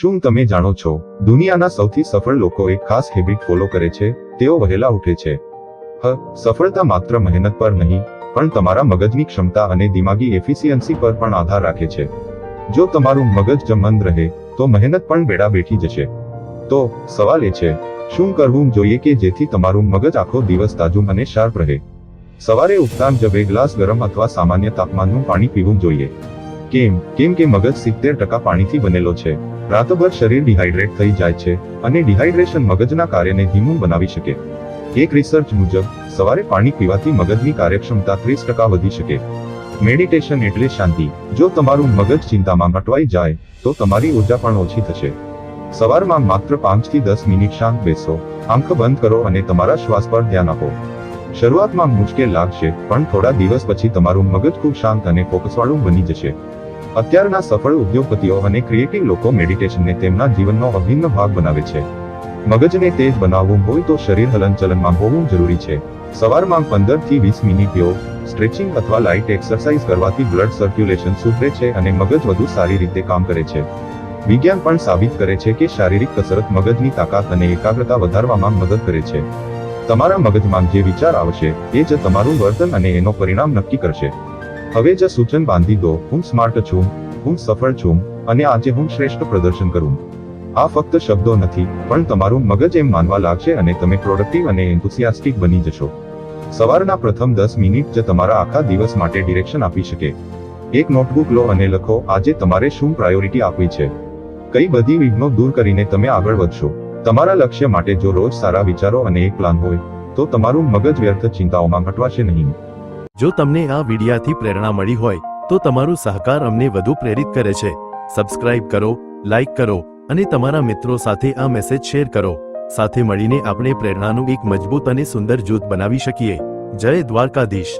શું તમે જાણો છો, દુનિયાના સૌથી સફળ લોકો એક ખાસ હેબિટ ફોલો કરે છે, તેઓ વહેલા ઉઠે છે. હ, સફળતા માત્ર મહેનત પર નહીં, પણ તમારા મગજની ક્ષમતા અને દિમાગી એફિસિયન્સી પર પણ આધાર રાખે છે. જો તમારું મગજ જમંદ મંદ રહે, તો મહેનત પણ બેડા બેઠી જશે. તો, સવાલ એ છે, શું કરવું જોઈએ કે જેથી તમારું મગજ આખો દિવસ તાજું અને શાર્પ રહે? સવારે ઉઠતાં જ બે ગ્લાસ ગરમ અથવા સામાન્ય તાપમાનનું પાણી પીવું જોઈએ. કેમ? કેમ કે મગજ સિત્તેર ટકા પાણીથી બનેલો છે. રાતભર શરીર ડિહાઇડ્રેટ થઈ જાય છે અને ડિહાઇડ્રેશન મગજના કાર્યને ધીમું બનાવી શકે. એક રિસર્ચ મુજબ, સવારે પાણી પીવાથી મગજની કાર્યક્ષમતા ત્રીસ ટકા વધી શકે. મેડિટેશન એટલે શાંતિ. જો તમારું મગજ ચિંતામાં અટવાઈ જાય, તો તમારી ઊર્જા પણ ઓછી થશે. સવારમાં માત્ર પાંચથી દસ મિનિટ શાંત બેસો, આંખ બંધ કરો અને તમારા શ્વાસ પર ધ્યાન આપો. શરૂઆતમાં મુશ્કેલ લાગશે, પણ થોડા દિવસ પછી તમારું મગજ ખૂબ શાંત અને ફોકસવાળું બની જશે. અત્યારના સફળ ઉદ્યોગપતિઓ અને ક્રિએટિવ લોકો મેડિટેશનને તેમના જીવનનો અભિન્ન ભાગ બનાવે છે. મગજને તેજ બનાવવું હોય તો શરીર હલનચલનમાં હોવું જરૂરી છે. સવારમાં પંદરથી વીસ મિનિટ યોગ સ્ટ્રેચિંગ અથવા લાઇટ એક્સરસાઇઝ કરવાથી બ્લડ સર્ક્યુલેશન સુધરે છે અને મગજ વધુ સારી રીતે કામ કરે છે. વિજ્ઞાન પણ સાબિત કરે છે કે શારીરિક કસરત મગજની તાકાત અને એકાગ્રતા વધારવામાં મદદ કરે છે. તમારા મગજમાં જે વિચાર આવશે, એ જ તમારું વર્તન અને એનો પરિણામ નક્કી કરશે. હવે જ સૂચન બાંધી દો, હું સ્માર્ટ છું, હું સફળ છું, અને આજે હું શ્રેષ્ઠ પ્રદર્શન કરું. આ ફક્ત શબ્દો નથી, પણ તમારું મગજ એમ માનવા લાગશે અને તમે પ્રોડક્ટિવ અને એન્થુસિયાસ્ટિક બની જશો. સવારના પ્રથમ દસ મિનિટ જ તમારા આખા દિવસ માટે ડિરેક્શન આપી શકે. એક નોટબુક લો અને લખો, આજે તમારે શું પ્રાયોરિટી આપવી છે? કઈ બધી વિઘ્નો દૂર કરીને તમે આગળ વધશો. તમારા લક્ષ્ય માટે જો રોજ સારા વિચારો અને એક પ્લાન હોય, તો તમારું મગજ વ્યર્થ ચિંતાઓમાં ઘટવાશે નહીં. જો તમને આ વિડિયાથી પ્રેરણા મળી હોય, તો તમારું સહકાર અમને વધુ પ્રેરિત કરે છે. સબસ્ક્રાઇબ કરો લાઇક કરો, અને તમારા મિત્રો સાથે આ મેસેજ શેર કરો. સાથે મળીને આપણે પ્રેરણાનું એક મજબૂત અને સુંદર જૂથ બનાવી શકીએ. જય દ્વારકાધીશ.